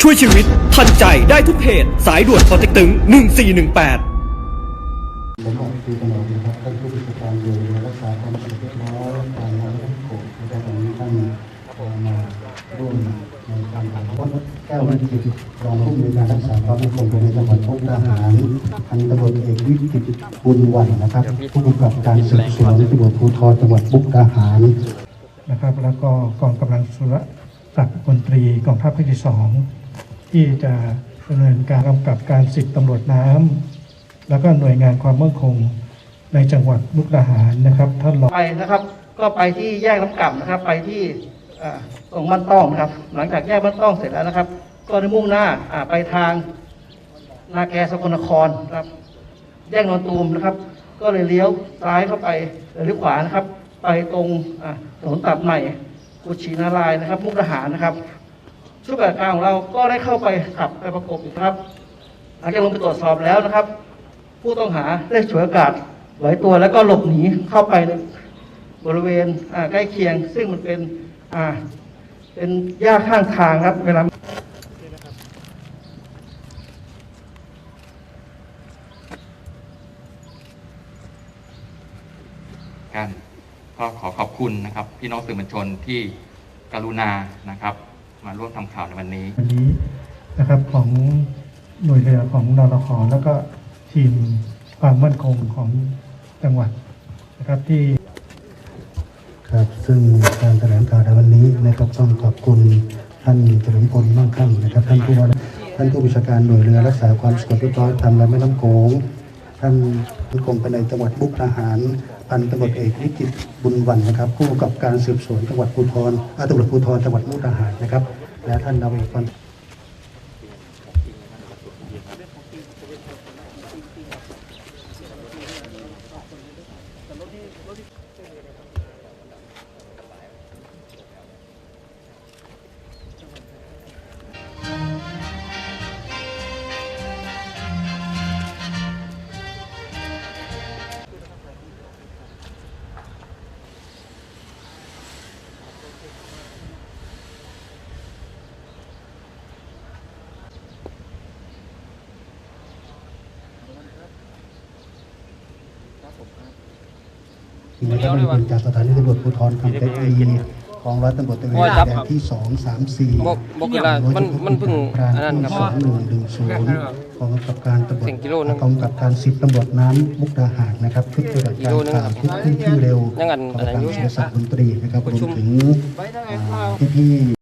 ช่วยชีวิตทันใจได้ทุกเพจสายด่วนปอเต็กตึง 1418ผมบอกคือตลอดนะครับท่านผู้บัญชาการเรือรักษาความสงบเรียบร้อยการงานและโขกนะครับวันนี้ท่านมาร่วมในการถ่ายทอดแก้ววิจิตรรองผู้มีการรักษาความมั่นคงภายในจังหวัดมุกดาหารพันตำรวจเอกวิจิตรบุญวันนะครับ ผู้กำกับการสืบสวนตำรวจภูธรจังหวัดมุกดาหารนะครับ แล้วก็กองกำลังสุรศักดิ์มนตรีกองทัพภาคที่สอง ที่จะดำเนินการกำกับการสิบตำรวจน้ำแล้วก็หน่วยงานความมั่นคงในจังหวัดมุกดาหารนะครับท่านรองไปนะครับ ก็ไปที่แยกน้ำก่ำนะครับ ไปที่อ่าตรงบ้านต้องนะครับ หลังจากแยกบ้านต้องเสร็จแล้วนะครับ ก็ได้มุ่งหน้าอ่าไปทางนาแกสกลนครนะครับ แยกนนตูมนะครับ ก็เลยเลี้ยวซ้ายเข้าไปเอ่อเลี้ยวขวานะครับ ไปตรงอ่าถนนตัดใหม่กุชินารายนะครับ มุกดาหารนะครับ ชุดปฏิบัติการของเราก็ได้เข้าไปขับไปประกบอยู่ครับหลังจากลงไปตรวจสอบแล้วนะครับ ผู้ต้องหาได้ฉวยโอกาสไหวตัวแล้วก็หลบหนีเข้าไปในบริเวณใกล้เคียง ซึ่งมันเป็นเป็นหญ้าข้างทางครับเวลากันก็ขอขอบคุณนะครับ พี่น้องสื่อมวลชนที่กรุณานะครับ มาร่วมทำข่าวในวันนี้ วันนี้นะครับของหน่วยเรือของนรขแล้วก็ทีมความมั่นคงของจังหวัดนะครับที่ครับซึ่งการแถลงข่าวในวันนี้นะครับต้องขอบคุณท่านเฉลิมพลมั่งคั่งนะครับท่านผู้ว่าท่านผู้บัญชาการหน่วยเรือรักษาความสงบเรียบร้อยทำและแม่น้ำโขงท่านผู้กรมภายในจังหวัดมุกดาหารพันตำรวจเอกวิจิตรบุญวันนะครับผู้กำกับการสืบสวนจังหวัดภูธรอ่าตำรวจภูธรจังหวัดมุกดาหารนะครับ และท่านนาวาเอกพั นนะครับมันเป็นจากสถานีตำรวจภูธรคำเตอีของร้อยตำรวจตระเวนชายแดนที่สองสามสี่บอกบอกเวลามันมันเพิ่งอันนั้นครับสองหนึ่งหนึ่งศูนย์กองกำกับการตำรวจเสียงกิโลนึงกองกำกับการสิบตำรวจน้ำมุกดาหารนะครับชุดปฏิบัติการข่าวชุดขึ้นที่เร็วยังอันกองอันกำนั้นกับอยู่การสุรศักดิ์ดนตรีนะครับประรวชุมมถึงพี่าพี่ๆ